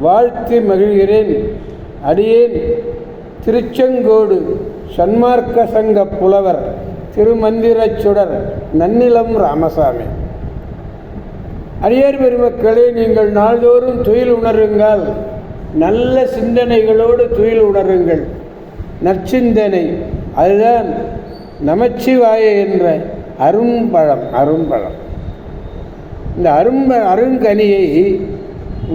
வாழ்த்தி மகிழ்கிறேன். அடியேன். திருச்செங்கோடு சன்மார்க்க சங்க புலவர் திருமந்திரச் சுடர் நன்னிலம் ராமசாமி. அடியார் பெருமக்களே நீங்கள் நாள்தோறும் துயில் உணருங்கள். நல்ல சிந்தனைகளோடு துயில் உணருங்கள். நற்சிந்தனை அதுதான் நமச்சிவாய என்ற அரும்பழம் அரும்பழம். இந்த அரும்ப அருங்கனியை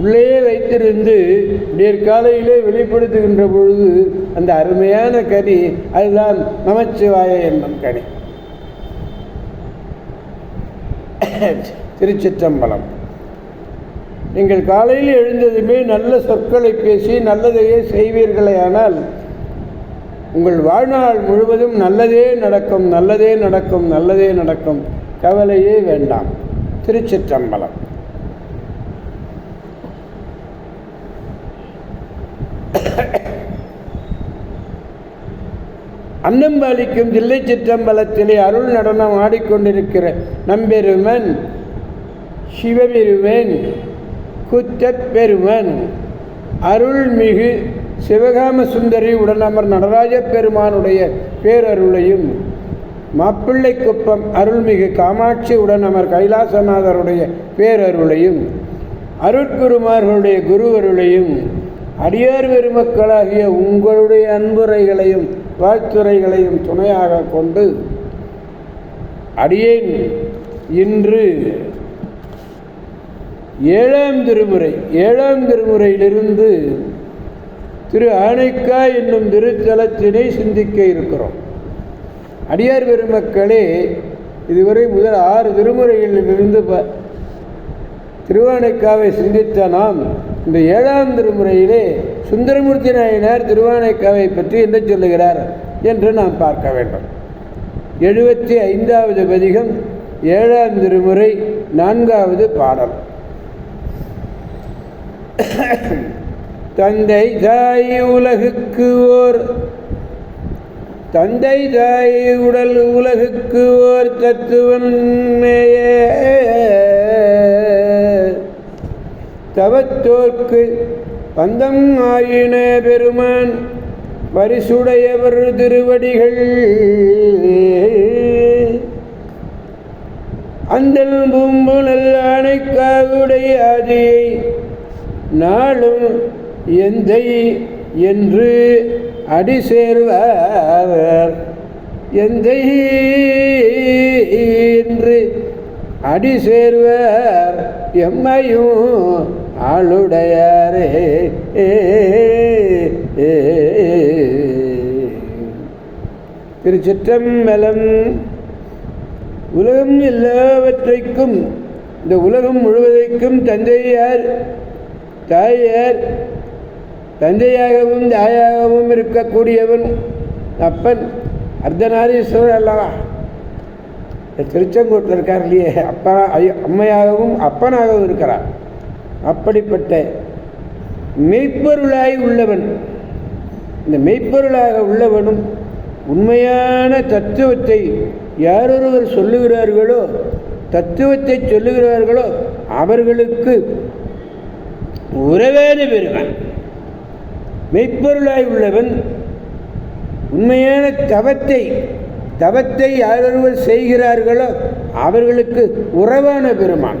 உள்ளே வைத்திருந்து நேர்காலையிலே வெளிப்படுத்துகின்ற பொழுது அந்த அருமையான கனி அதுதான் நமச்சிவாய என்னும் கனி. திருச்சிற்றம்பலம். நீங்கள் காலையில் எழுந்ததுமே நல்ல சொற்களை பேசி நல்லதையே செய்வீர்களே ஆனால் உங்கள் வாழ்நாள் முழுவதும் நல்லதே நடக்கும் நல்லதே நடக்கும் நல்லதே நடக்கும் கவலையே வேண்டாம். திருச்சிற்றம்பலம். அன்னம்பாலிக்கும் தில்லை சிற்றம்பலத்திலே அருள் நடனம் ஆடிக்கொண்டிருக்கிற நம்பெருமன் சிவபெருமன் குத்தப்பெருமன் அருள்மிகு சிவகாம சுந்தரி உடனமர் நடராஜ பெருமானுடைய பேரருளையும் மாப்பிள்ளை குப்பம் அருள்மிகு காமாட்சி உடனமர் கைலாசநாதருடைய பேரருளையும் அருட்குருமார்களுடைய குருவருளையும் அடியார் பெருமக்களாகிய உங்களுடைய அன்புரைகளையும் வாழ்த்துறைகளையும் துணையாக கொண்டு அடியேன் இன்று ஏழாம் திருமுறை ஏழாம் திருமுறையிலிருந்து திரு ஆனைக்கா என்னும் திருத்தலத்தினை சிந்திக்க இருக்கிறோம். அடியார் பெருமக்களே இதுவரை முதல் ஆறு திருமுறைகளிலிருந்து ப திருவானைக்காவை சிந்தித்த நாம் இந்த ஏழாம் திருமுறையிலே சுந்தரமூர்த்தி நாயனார் திருவானைக்காவை பற்றி என்ன சொல்லுகிறார் என்று நாம் பார்க்க வேண்டும். எழுபத்தி ஐந்தாவது பதிகம் ஏழாம் திருமுறை நான்காவது பாடல். தந்தை தாய் உலகுக்கு ஓர் தந்தை தாய் உடல் உலகுக்கு ஓர் தத்துவன்மைய தவத்தோர்க்கு பந்தம் ஆயின பெருமான் பரிசுடையவர் திருவடிகள். அந்தல் பூம்புணல் அணைக்காவுடைய ஆதியை நாளும் எந்தை என்று அடி சேர்வார். எந்தை என்று அடி சேர்வார். எம்மையும் ஆளுடையாரே. திருச்சிற்றம்பலம். உலகம் எல்லாவற்றைக்கும் இந்த உலகம் முழுவதைக்கும் தந்தையார் தாயார் தந்தையாகவும் தாயாகவும் இருக்கக்கூடியவன் அப்பன் அர்த்தநாரீஸ்வரர் அல்லவா? திருச்செங்கோட்டில் இருக்கார் இல்லையே அப்பா அம்மையாகவும் அப்பனாகவும் இருக்கிறார். அப்படிப்பட்ட மெய்ப்பொருளாய் உள்ளவன் இந்த மெய்ப்பொருளாக உள்ளவனும் உண்மையான தத்துவத்தை யாரொருவர் சொல்லுகிறார்களோ தத்துவத்தை சொல்லுகிறார்களோ அவர்களுக்கு உறவேன பெறுவன். மெய்ப்பொருளாய் உள்ளவன் உண்மையான தவத்தை தவத்தை யாரொருவர் செய்கிறார்களோ அவர்களுக்கு உறவான பெருமான்.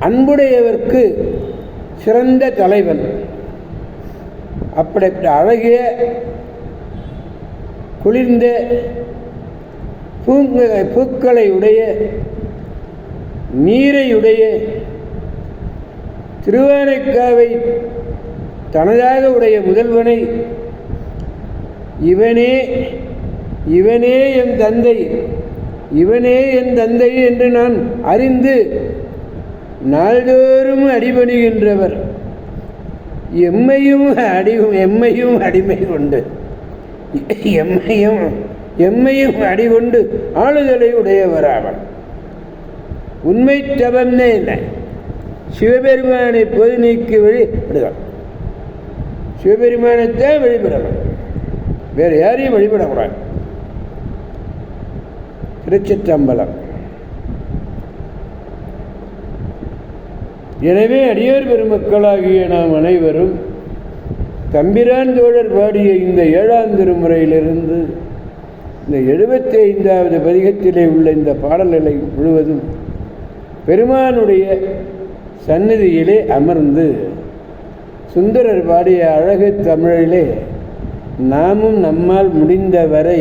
அன்புடையவர்க்கு சிறந்த தலைவன். அப்படிப்பட்ட அழகிய குளிர்ந்த பூங்க பூக்களை உடைய நீரையுடைய திருவானைக்காவை தனதாக உடைய முதல்வனை இவனே இவனே என் தந்தை இவனே என் தந்தை என்று நான் அறிந்து நாள்தோறும் அடிபணிகின்றவர். எம்மையும் அடி எம்மையும் அடிமை கொண்டு. எம்மையும் எம்மையும் அடிகொண்டு ஆளுதலை உடையவராவன். உண்மை தவம்னே இல்லை. சிவபெருமானை பொது நீக்கி வழிபடுதான் சிவபெருமானைத்தான் வழிபடணும். வேறு யாரையும் வழிபடக்கூடாது. திருச்சிற்றம்பலம். எனவே அடியார் பெருமக்களாகிய நாம் அனைவரும் தம்பிரான் தோழர் பாடிய இந்த ஏழாம் திருமுறையிலிருந்து இந்த எழுபத்தி ஐந்தாவது பதிகத்திலே உள்ள இந்த பாடல்களை முழுவதும் பெருமானுடைய சந்நிதியிலே அமர்ந்து சுந்தரர் பாடிய அழகு தமிழிலே நாமும் நம்மால் முடிந்தவரை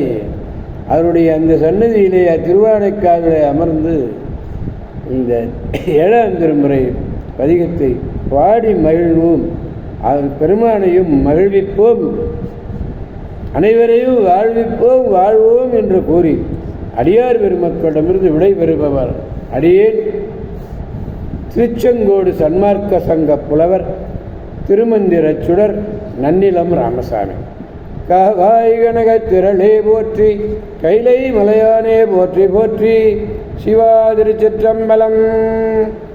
அவருடைய அந்த சன்னதியிலே திருவானைக்காவிலே அமர்ந்து இந்த ஏழாம் திருமுறை பதிகத்தை பாடி மகிழ்வோம். அவர் பெருமானையும் மகிழ்விப்போம். அனைவரையும் வாழ்விப்போம் வாழ்வோம் என்று கூறி அடியார் பெருமக்களிடமிருந்து விடைபெறுபவர் அடியேன். திருச்செங்கோடு சன்மார்க்க சங்க புலவர் திருமந்திர சுடர் நன்னிலம் ராமசாமி. காவாய் கனக திரளே போற்றி கைலை மலையானே போற்றி போற்றி. சிவா திருச்சிற்றம்பலம்.